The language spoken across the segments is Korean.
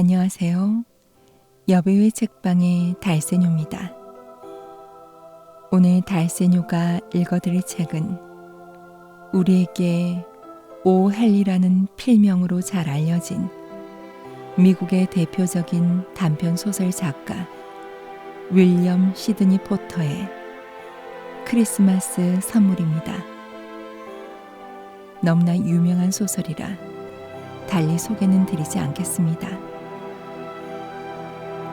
안녕하세요. 여배우의 책방의 달세뇨입니다. 오늘 달세뇨가 읽어드릴 책은 우리에게 오 헨리라는 필명으로 잘 알려진 미국의 대표적인 단편 소설 작가 윌리엄 시드니 포터의 크리스마스 선물입니다. 너무나 유명한 소설이라 달리 소개는 드리지 않겠습니다.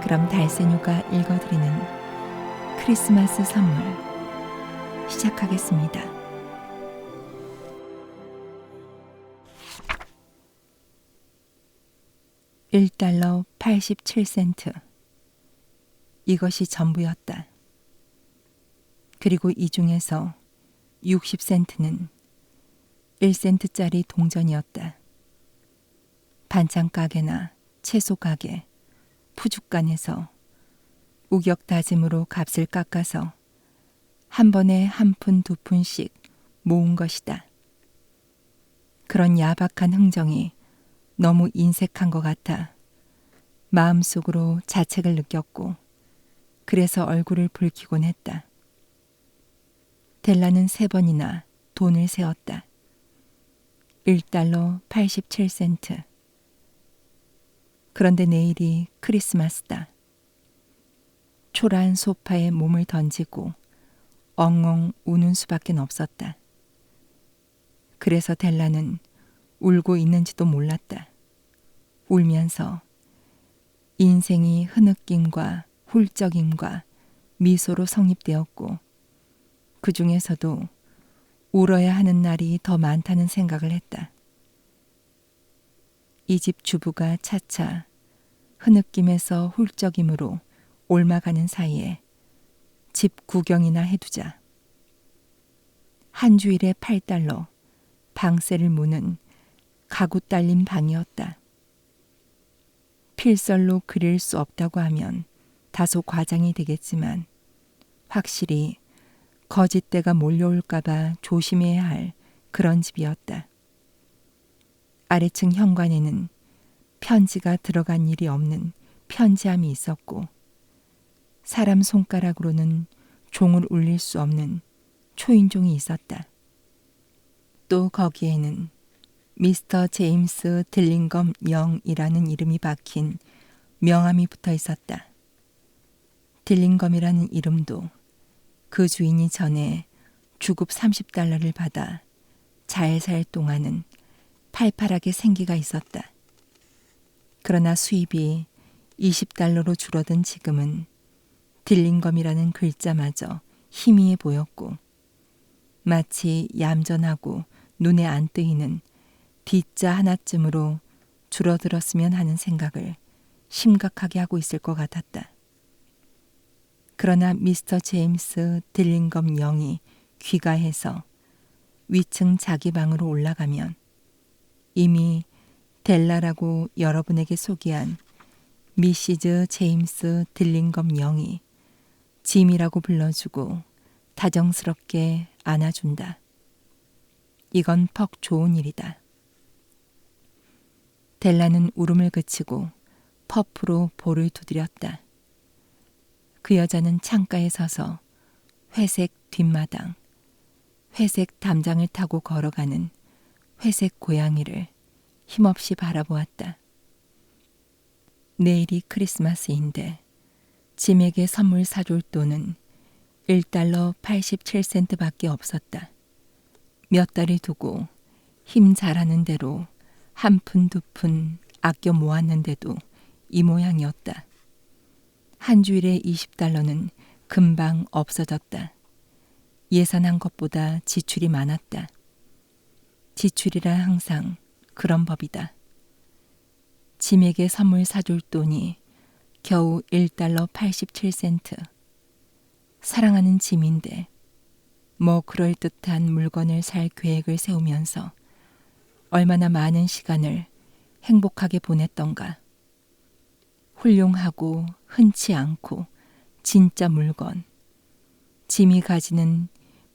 그럼 달세뇨가 읽어드리는 크리스마스 선물 시작하겠습니다. (1달러 87센트) 이것이 전부였다. 그리고 이 중에서 60센트는 1센트짜리 동전이었다. 반찬 가게나 채소 가게, 푸죽간에서 우격 다짐으로 값을 깎아서 한 번에 한 푼 두 푼씩 모은 것이다. 그런 야박한 흥정이 너무 인색한 것 같아 마음속으로 자책을 느꼈고 그래서 얼굴을 붉히곤 했다. 델라는 세 번이나 돈을 세었다. 1달러 87센트. 그런데 내일이 크리스마스다. 초라한 소파에 몸을 던지고 엉엉 우는 수밖에 없었다. 그래서 델라는 울고 있는지도 몰랐다. 울면서 인생이 흐느낌과 훌쩍임과 미소로 성립되었고 그 중에서도 울어야 하는 날이 더 많다는 생각을 했다. 이 집 주부가 차차 흐느낌에서 훌쩍임으로 옮아가는 사이에 집 구경이나 해두자. 한 주일에 8달러 방세를 무는 가구 딸린 방이었다. 필설로 그릴 수 없다고 하면 다소 과장이 되겠지만 확실히 거짓대가 몰려올까봐 조심해야 할 그런 집이었다. 아래층 현관에는 편지가 들어간 일이 없는 편지함이 있었고 사람 손가락으로는 종을 울릴 수 없는 초인종이 있었다. 또 거기에는 미스터 제임스 딜링검 영이라는 이름이 박힌 명함이 붙어 있었다. 딜링검이라는 이름도 그 주인이 전에 주급 30달러를 받아 잘 살 동안은 팔팔하게 생기가 있었다. 그러나 수입이 20달러로 줄어든 지금은 딜링검이라는 글자마저 희미해 보였고 마치 얌전하고 눈에 안 뜨이는 D자 하나쯤으로 줄어들었으면 하는 생각을 심각하게 하고 있을 것 같았다. 그러나 미스터 제임스 딜링검 영이 귀가해서 위층 자기 방으로 올라가면 이미 델라라고 여러분에게 소개한 미시즈 제임스 딜링검 영이 짐이라고 불러주고 다정스럽게 안아준다. 이건 퍽 좋은 일이다. 델라는 울음을 그치고 퍼프로 볼을 두드렸다. 그 여자는 창가에 서서 회색 뒷마당, 회색 담장을 타고 걸어가는 회색 고양이를 힘없이 바라보았다. 내일이 크리스마스인데 짐에게 선물 사줄 돈은 1달러 87센트 밖에 없었다. 몇 달을 두고 힘 잘하는 대로 한 푼 두 푼 아껴 모았는데도 이 모양이었다. 한 주일에 20달러는 금방 없어졌다. 예산한 것보다 지출이 많았다. 지출이라 항상 그런 법이다. 짐에게 선물 사줄 돈이 겨우 1달러 87센트. 사랑하는 짐인데 뭐 그럴듯한 물건을 살 계획을 세우면서 얼마나 많은 시간을 행복하게 보냈던가. 훌륭하고 흔치 않고 진짜 물건. 짐이 가지는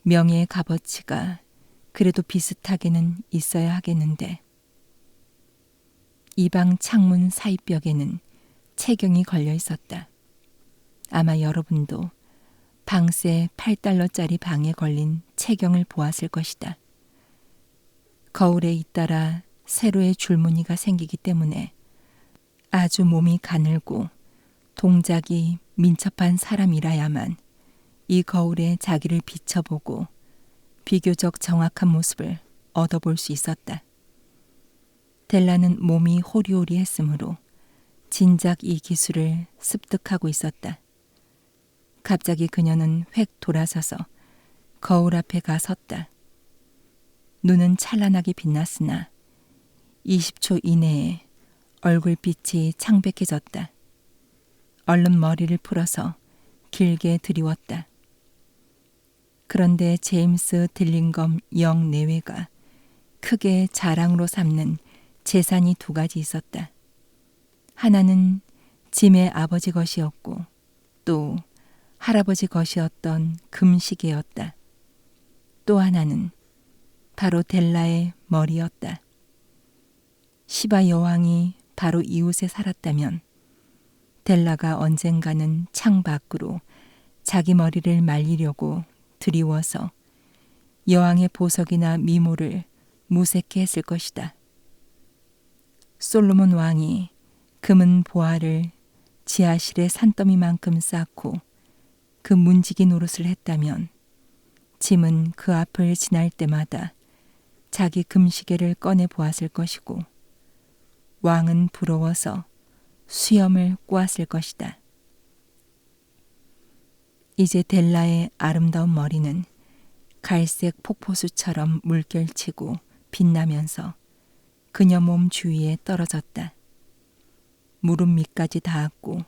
명예의 값어치가 그래도 비슷하게는 있어야 하겠는데. 이 방 창문 사이벽에는 채경이 걸려 있었다. 아마 여러분도 방세 8달러짜리 방에 걸린 채경을 보았을 것이다. 거울에 잇따라 세로의 줄무늬가 생기기 때문에 아주 몸이 가늘고 동작이 민첩한 사람이라야만 이 거울에 자기를 비춰보고 비교적 정확한 모습을 얻어볼 수 있었다. 델라는 몸이 호리호리했으므로 진작 이 기술을 습득하고 있었다. 갑자기 그녀는 획 돌아서서 거울 앞에 가 섰다. 눈은 찬란하게 빛났으나 20초 이내에 얼굴빛이 창백해졌다. 얼른 머리를 풀어서 길게 들이웠다. 그런데 제임스 딜링검 영 내외가 크게 자랑으로 삼는 재산이 두 가지 있었다. 하나는 짐의 아버지 것이었고 또 할아버지 것이었던 금시계였다. 또 하나는 바로 델라의 머리였다. 시바 여왕이 바로 이웃에 살았다면 델라가 언젠가는 창 밖으로 자기 머리를 말리려고 드리워서 여왕의 보석이나 미모를 무색해 했을 것이다. 솔로몬 왕이 금은 보화를 지하실에 산더미만큼 쌓고 그 문지기 노릇을 했다면 짐은 그 앞을 지날 때마다 자기 금시계를 꺼내 보았을 것이고 왕은 부러워서 수염을 꼬았을 것이다. 이제 델라의 아름다운 머리는 갈색 폭포수처럼 물결치고 빛나면서 그녀 몸 주위에 떨어졌다. 무릎 밑까지 닿았고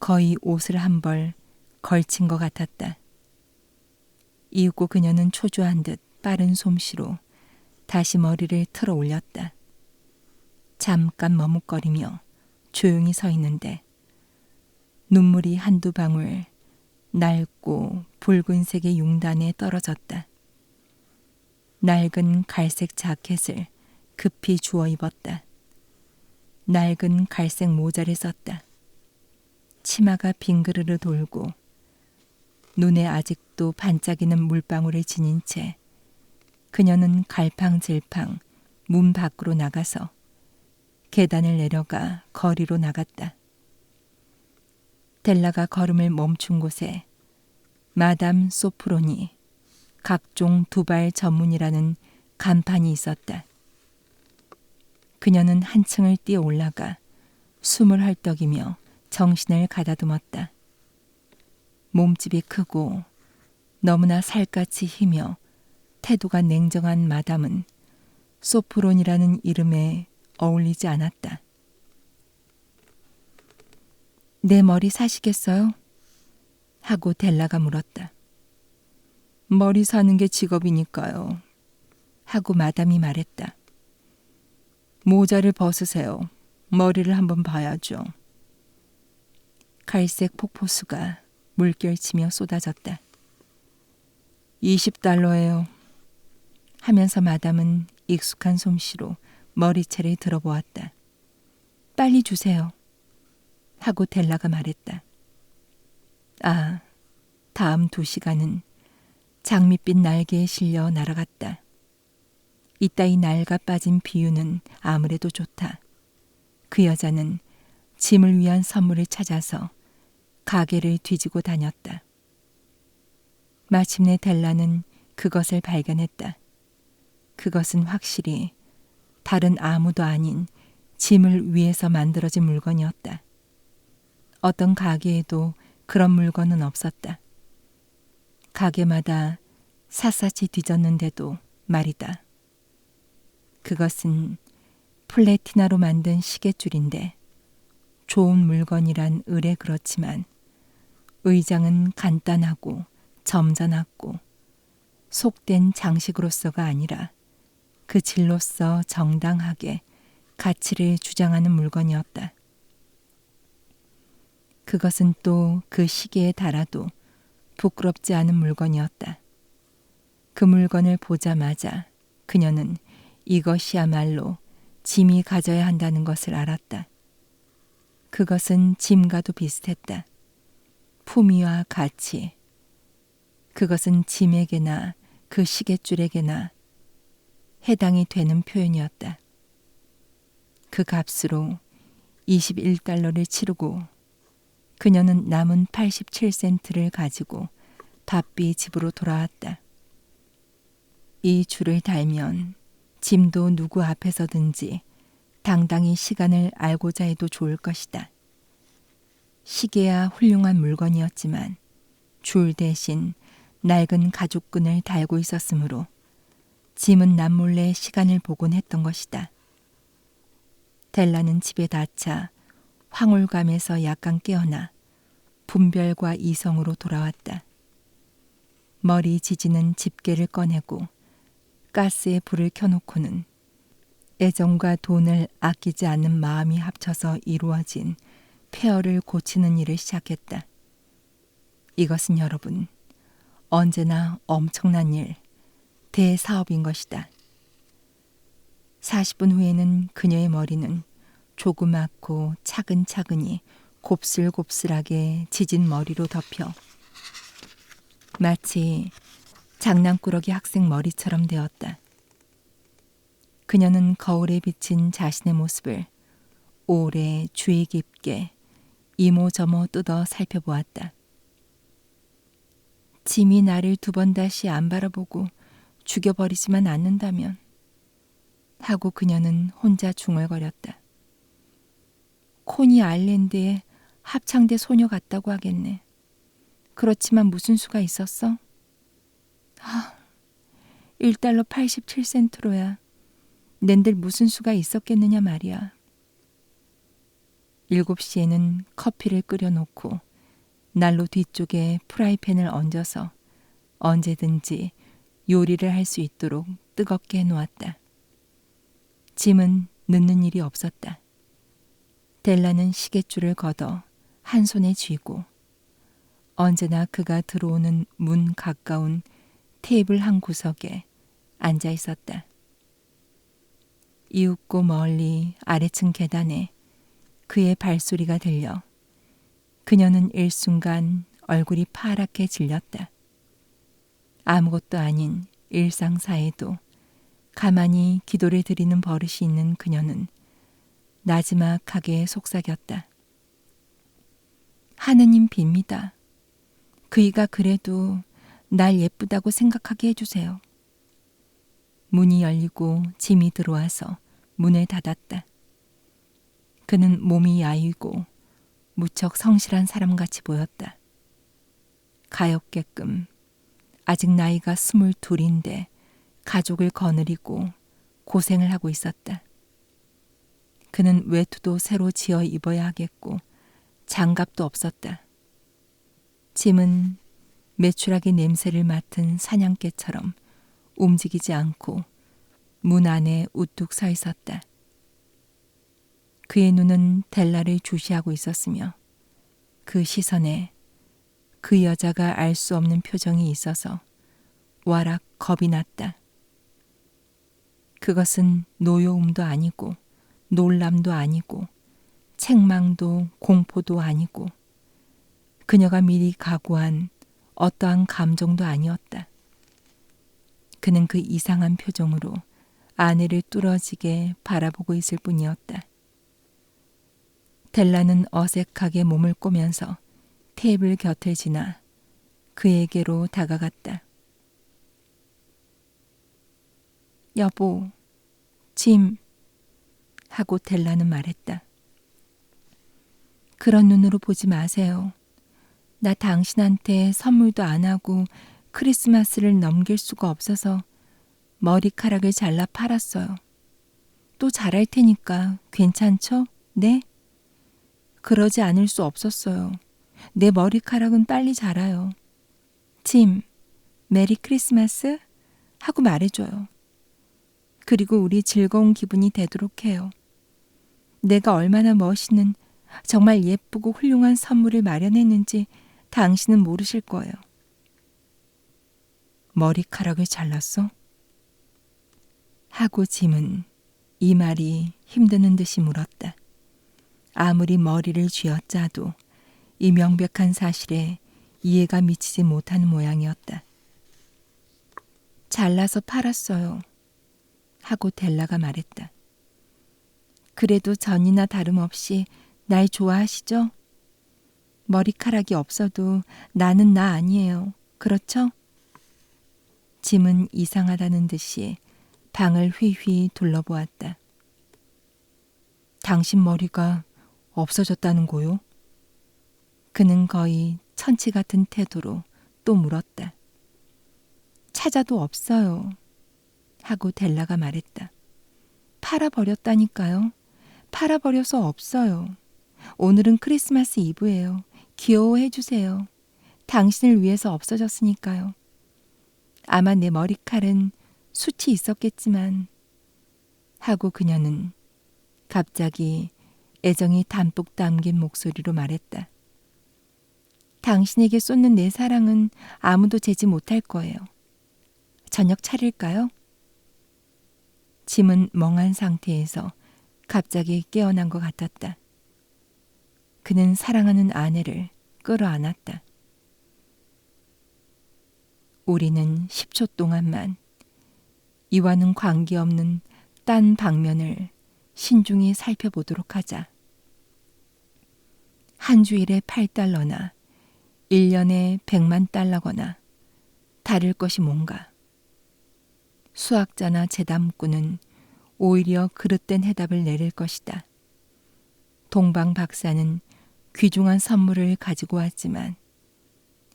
거의 옷을 한 벌 걸친 것 같았다. 이윽고 그녀는 초조한 듯 빠른 솜씨로 다시 머리를 틀어 올렸다. 잠깐 머뭇거리며 조용히 서 있는데 눈물이 한두 방울 낡고 붉은색의 융단에 떨어졌다. 낡은 갈색 자켓을 급히 주워 입었다. 낡은 갈색 모자를 썼다. 치마가 빙그르르 돌고 눈에 아직도 반짝이는 물방울을 지닌 채 그녀는 갈팡질팡 문 밖으로 나가서 계단을 내려가 거리로 나갔다. 델라가 걸음을 멈춘 곳에 마담 소프론이 각종 두발 전문이라는 간판이 있었다. 그녀는 한층을 뛰어 올라가 숨을 헐떡이며 정신을 가다듬었다. 몸집이 크고 너무나 살갗이 희며 태도가 냉정한 마담은 소프론이라는 이름에 어울리지 않았다. 내 머리 사시겠어요? 하고 델라가 물었다. 머리 사는 게 직업이니까요. 하고 마담이 말했다. 모자를 벗으세요. 머리를 한번 봐야죠. 갈색 폭포수가 물결치며 쏟아졌다. 20달러예요. 하면서 마담은 익숙한 솜씨로 머리채를 들어보았다. 빨리 주세요. 하고 델라가 말했다. 아, 다음 두 시간은 장밋빛 날개에 실려 날아갔다. 이따이 날가 빠진 비유는 아무래도 좋다. 그 여자는 짐을 위한 선물을 찾아서 가게를 뒤지고 다녔다. 마침내 델라는 그것을 발견했다. 그것은 확실히 다른 아무도 아닌 짐을 위해서 만들어진 물건이었다. 어떤 가게에도 그런 물건은 없었다. 가게마다 샅샅이 뒤졌는데도 말이다. 그것은 플래티나로 만든 시계줄인데 좋은 물건이란 의뢰 그렇지만 의장은 간단하고 점잖았고 속된 장식으로서가 아니라 그 질로서 정당하게 가치를 주장하는 물건이었다. 그것은 또 그 시계에 달아도 부끄럽지 않은 물건이었다. 그 물건을 보자마자 그녀는 이것이야말로 짐이 가져야 한다는 것을 알았다. 그것은 짐과도 비슷했다. 품위와 가치. 그것은 짐에게나 그 시계줄에게나 해당이 되는 표현이었다. 그 값으로 21달러를 치르고 그녀는 남은 87센트를 가지고 바삐 집으로 돌아왔다. 이 줄을 달면 짐도 누구 앞에서든지 당당히 시간을 알고자 해도 좋을 것이다. 시계야 훌륭한 물건이었지만 줄 대신 낡은 가죽끈을 달고 있었으므로 짐은 남몰래 시간을 보곤 했던 것이다. 델라는 집에 닫자 황홀감에서 약간 깨어나 분별과 이성으로 돌아왔다. 머리 지지는 집게를 꺼내고 가스에 불을 켜놓고는 애정과 돈을 아끼지 않는 마음이 합쳐서 이루어진 폐허를 고치는 일을 시작했다. 이것은 여러분, 언제나 엄청난 일, 대사업인 것이다. 40분 후에는 그녀의 머리는 조그맣고 차근차근히 곱슬곱슬하게 지진 머리로 덮여 마치 장난꾸러기 학생 머리처럼 되었다. 그녀는 거울에 비친 자신의 모습을 오래 주의 깊게 이모저모 뜯어 살펴보았다. 짐이 나를 두 번 다시 안 바라보고 죽여버리지만 않는다면 하고 그녀는 혼자 중얼거렸다. 코니 아일랜드의 합창대 소녀 같다고 하겠네. 그렇지만 무슨 수가 있었어? 아, 1달러 87센트로야. 낸들 무슨 수가 있었겠느냐 말이야. 7시에는 커피를 끓여놓고 난로 뒤쪽에 프라이팬을 얹어서 언제든지 요리를 할 수 있도록 뜨겁게 해놓았다. 짐은 늦는 일이 없었다. 델라는 시계줄을 걷어 한 손에 쥐고 언제나 그가 들어오는 문 가까운 테이블 한 구석에 앉아 있었다. 이윽고 멀리 아래층 계단에 그의 발소리가 들려 그녀는 일순간 얼굴이 파랗게 질렸다. 아무것도 아닌 일상사에도 가만히 기도를 드리는 버릇이 있는 그녀는 나지막하게 속삭였다. 하느님 빕니다. 그이가 그래도 날 예쁘다고 생각하게 해주세요. 문이 열리고 짐이 들어와서 문을 닫았다. 그는 몸이 야이고 무척 성실한 사람같이 보였다. 가엾게끔 아직 나이가 스물 둘인데 가족을 거느리고 고생을 하고 있었다. 그는 외투도 새로 지어 입어야 하겠고 장갑도 없었다. 짐은 매출하게 냄새를 맡은 사냥개처럼 움직이지 않고 문 안에 우뚝 서 있었다. 그의 눈은 델라를 주시하고 있었으며 그 시선에 그 여자가 알 수 없는 표정이 있어서 와락 겁이 났다. 그것은 노여움도 아니고 놀람도 아니고 책망도 공포도 아니고 그녀가 미리 각오한 어떠한 감정도 아니었다. 그는 그 이상한 표정으로 아내를 뚫어지게 바라보고 있을 뿐이었다. 델라는 어색하게 몸을 꼬면서 테이블 곁을 지나 그에게로 다가갔다. 여보, 짐, 하고 델라는 말했다. 그런 눈으로 보지 마세요. 나 당신한테 선물도 안 하고 크리스마스를 넘길 수가 없어서 머리카락을 잘라 팔았어요. 또 잘할 테니까 괜찮죠? 네? 그러지 않을 수 없었어요. 내 머리카락은 빨리 자라요. 짐, 메리 크리스마스? 하고 말해줘요. 그리고 우리 즐거운 기분이 되도록 해요. 내가 얼마나 멋있는 정말 예쁘고 훌륭한 선물을 마련했는지 당신은 모르실 거예요. 머리카락을 잘랐어? 하고 짐은 이 말이 힘드는 듯이 물었다. 아무리 머리를 쥐어짜도 이 명백한 사실에 이해가 미치지 못하는 모양이었다. 잘라서 팔았어요. 하고 델라가 말했다. 그래도 전이나 다름없이 날 좋아하시죠? 머리카락이 없어도 나는 나 아니에요. 그렇죠? 짐은 이상하다는 듯이 방을 휘휘 둘러보았다. 당신 머리가 없어졌다는 거요? 그는 거의 천치 같은 태도로 또 물었다. 찾아도 없어요. 하고 델라가 말했다. 팔아버렸다니까요. 팔아버려서 없어요. 오늘은 크리스마스 이브예요. 귀여워해 주세요. 당신을 위해서 없어졌으니까요. 아마 내 머리칼은 숱이 있었겠지만 하고 그녀는 갑자기 애정이 담뿍 담긴 목소리로 말했다. 당신에게 쏟는 내 사랑은 아무도 재지 못할 거예요. 저녁 차릴까요? 짐은 멍한 상태에서 갑자기 깨어난 것 같았다. 그는 사랑하는 아내를 끌어안았다. 우리는 10초 동안만 이와는 관계없는 딴 방면을 신중히 살펴보도록 하자. 한 주일에 8달러나 1년에 100만 달러거나 다를 것이 뭔가. 수학자나 재담꾼은 오히려 그릇된 해답을 내릴 것이다. 동방 박사는 귀중한 선물을 가지고 왔지만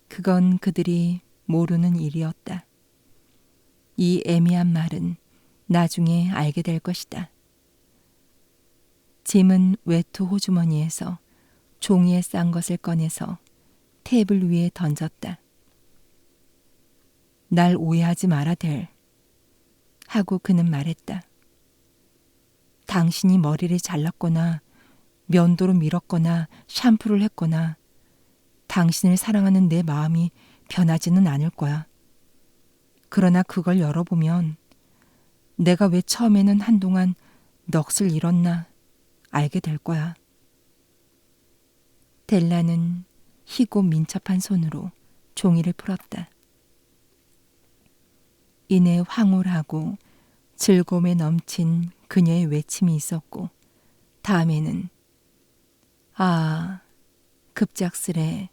그건 그들이 모르는 일이었다. 이 애매한 말은 나중에 알게 될 것이다. 짐은 외투 호주머니에서 종이에 싼 것을 꺼내서 테이블 위에 던졌다. 날 오해하지 마라 될. 하고 그는 말했다. 당신이 머리를 잘랐거나 면도로 밀었거나 샴푸를 했거나 당신을 사랑하는 내 마음이 변하지는 않을 거야. 그러나 그걸 열어보면 내가 왜 처음에는 한동안 넋을 잃었나 알게 될 거야. 델라는 희고 민첩한 손으로 종이를 풀었다. 이내 황홀하고 즐거움에 넘친 그녀의 외침이 있었고 다음에는 아 급작스레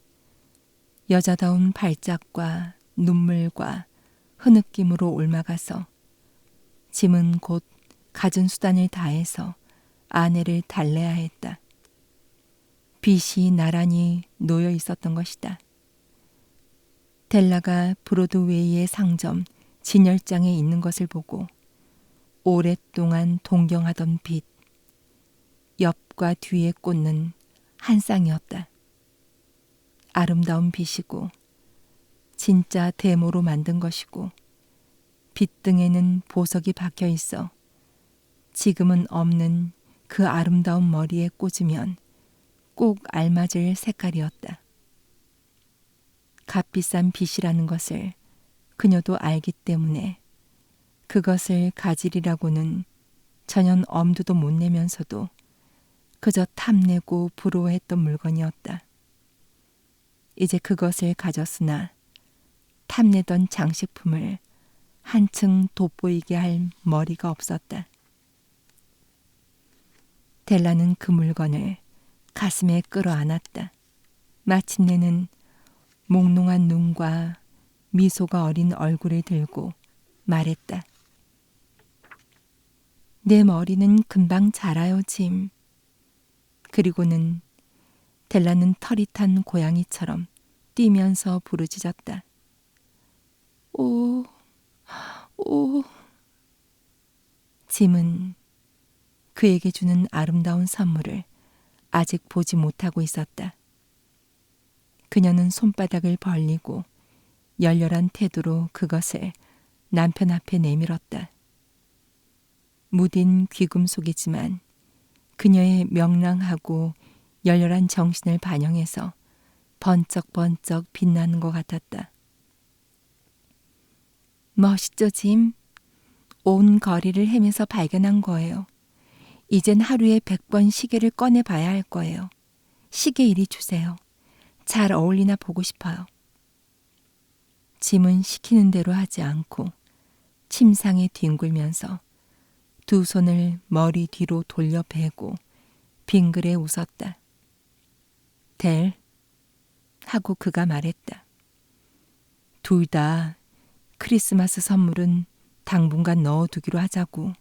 여자다운 발작과 눈물과 흐느낌으로 옮아가서 짐은 곧 갖은 수단을 다해서 아내를 달래야 했다. 빛이 나란히 놓여 있었던 것이다. 델라가 브로드웨이의 상점 진열장에 있는 것을 보고 오랫동안 동경하던 빛, 옆과 뒤에 꽂는 한 쌍이었다. 아름다운 빛이고 진짜 데모로 만든 것이고 빛등에는 보석이 박혀 있어 지금은 없는 그 아름다운 머리에 꽂으면 꼭 알맞을 색깔이었다. 값비싼 빛이라는 것을 그녀도 알기 때문에 그것을 가지리라고는 전혀 엄두도 못 내면서도 그저 탐내고 부러워했던 물건이었다. 이제 그것을 가졌으나 탐내던 장식품을 한층 돋보이게 할 머리가 없었다. 델라는 그 물건을 가슴에 끌어안았다. 마침내는 몽롱한 눈과 미소가 어린 얼굴을 들고 말했다. 내 머리는 금방 자라요, 짐. 그리고는 델라는 털이 탄 고양이처럼 뛰면서 부르짖었다. 오, 오. 짐은 그에게 주는 아름다운 선물을 아직 보지 못하고 있었다. 그녀는 손바닥을 벌리고 열렬한 태도로 그것을 남편 앞에 내밀었다. 무딘 귀금속이지만 그녀의 명랑하고 열렬한 정신을 반영해서 번쩍번쩍 빛나는 것 같았다. 멋있죠, 짐? 온 거리를 헤매서 발견한 거예요. 이젠 하루에 백번 시계를 꺼내 봐야 할 거예요. 시계 이리 주세요. 잘 어울리나 보고 싶어요. 짐은 시키는 대로 하지 않고 침상에 뒹굴면서 두 손을 머리 뒤로 돌려 베고 빙그레 웃었다. 델 하고 그가 말했다. 둘 다 크리스마스 선물은 당분간 넣어두기로 하자고.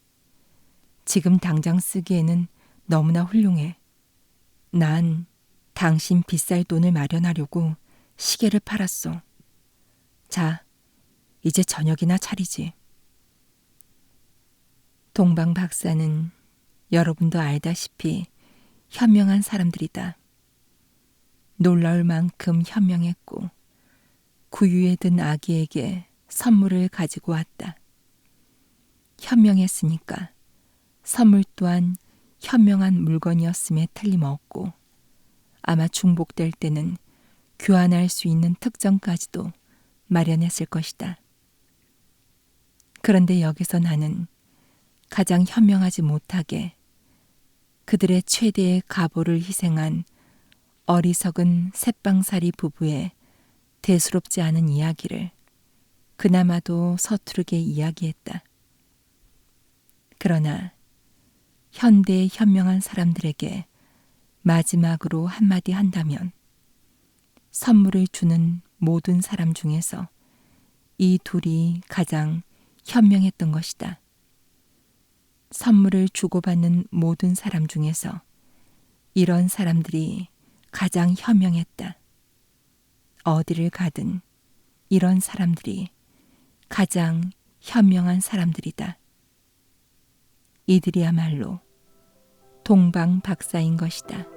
지금 당장 쓰기에는 너무나 훌륭해. 난 당신 비쌀 돈을 마련하려고 시계를 팔았어. 자, 이제 저녁이나 차리지. 동방 박사는 여러분도 알다시피 현명한 사람들이다. 놀라울 만큼 현명했고 구유에 든 아기에게 선물을 가지고 왔다. 현명했으니까 선물 또한 현명한 물건이었음에 틀림없고 아마 중복될 때는 교환할 수 있는 특정까지도 마련했을 것이다. 그런데 여기서 나는 가장 현명하지 못하게 그들의 최대의 가보를 희생한 어리석은 새빵살이 부부의 대수롭지 않은 이야기를 그나마도 서투르게 이야기했다. 그러나 현대의 현명한 사람들에게 마지막으로 한마디 한다면 선물을 주는 모든 사람 중에서 이 둘이 가장 현명했던 것이다. 선물을 주고받는 모든 사람 중에서 이런 사람들이 가장 현명했다. 어디를 가든 이런 사람들이 가장 현명한 사람들이다. 이들이야말로 동방 박사인 것이다.